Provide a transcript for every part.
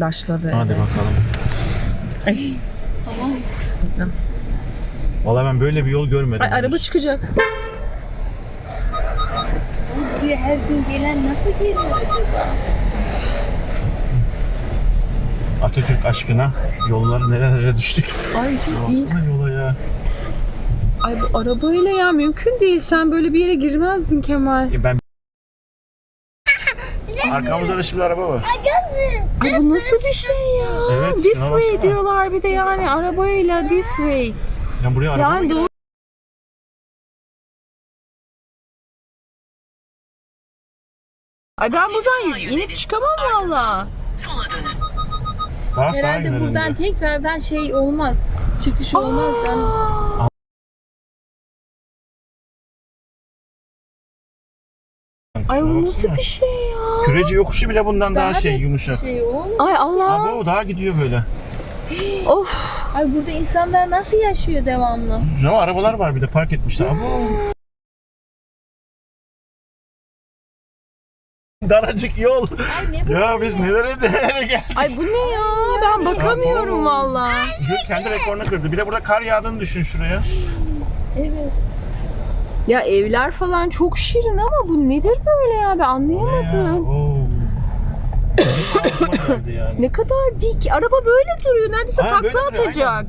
Başladı. Hadi evet. bakalım. Ay. Tamam. Bismillah. Vallahi ben böyle bir yol görmedim. Ay araba çıkacak. Buraya her gün gelen nasıl geliyor acaba? Atatürk aşkına yolları nerelere düştük. Ay çok iyi. Baksana yola ya. Ay bu arabayla ya mümkün değil. Sen böyle bir yere girmezdin Kemal. E ben Arkamızda da şimdi araba var. Ay bu nasıl bir şey ya? Evet, This şuna way baksana. diyorlar bir de yani arabayla this way. Ya buraya araba mı Yani doğru. Ay ben buradan inip çıkamam valla. Sola dönün. Sağa Herhalde gidelim buradan de. tekrardan şey olmaz. Çıkış olmaz canım. Aa, Ay bu nasıl bir şey ya? Küreci yokuşu bile bundan daha, Daha şey yumuşak. Şey. Ay Allah. Abo daha gidiyor böyle. Of. Ay burada insanlar nasıl yaşıyor devamlı? Ama arabalar var bir de park etmişler. Abo. Daracık yol. Ay ne bu? Ya biz nelere nelere geldik. Ay bu ne ya? Ben bakamıyorum valla. Kendi rekorunu kırdı. Bir de burada kar yağdığını düşün şuraya. Evet. Ya evler falan çok şirin ama bu nedir böyle ya? Ben ya? anlayamadım. Yani. Ne kadar dik. Araba böyle duruyor. Neredeyse Ha, takla duruyor, atacak.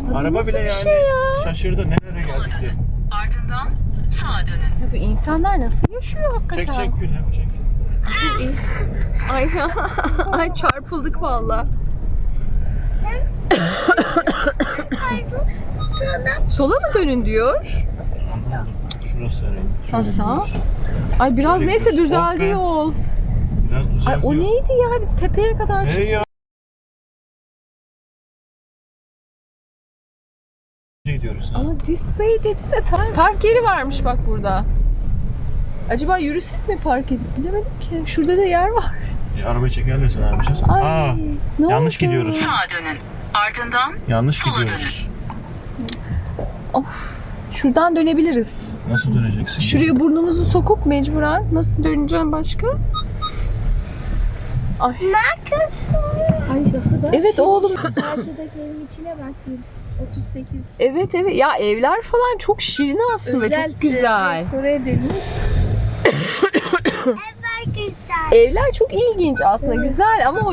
aynen. Araba nasıl bile bir yani şey ya? şaşırdı. Nereye Sola geldik diye. Ardından sağa dönün. Ya bu insanlar nasıl yaşıyor hakikaten? Çek çek Gülhem çek. Çok iyi. Ay, ay çarpıldık valla. Sola mı dönün diyor? Herhalde. Gidiyoruz. Ay biraz Böyle neyse düzeldi be. yol. Biraz Ay o neydi ya? Biz tepeye kadar Hey ya. gidiyoruz. ha. Ama this way dedi de tam park yeri varmış bak burada. Acaba yürüsek mi park edip bilemedim ki. Şurada da yer var. E, arabayı çekerler sana yapacağız. Ay. Aa, ne yanlış oldu? gidiyoruz. Sağa dönün. Ardından yanlış Sola gidiyoruz. Şuradan dönebiliriz. Nasıl döneceksin? Şuraya burnumuzu sokup mecburen nasıl döneceğim başka? Ay. Ay şurada. Evet oğlum. Karşıdaki evin içine bak. bir 38. Evet evet ya evler falan çok şirin aslında Özel çok güzel. Restore edilmiş. Evler çok ilginç aslında güzel ama o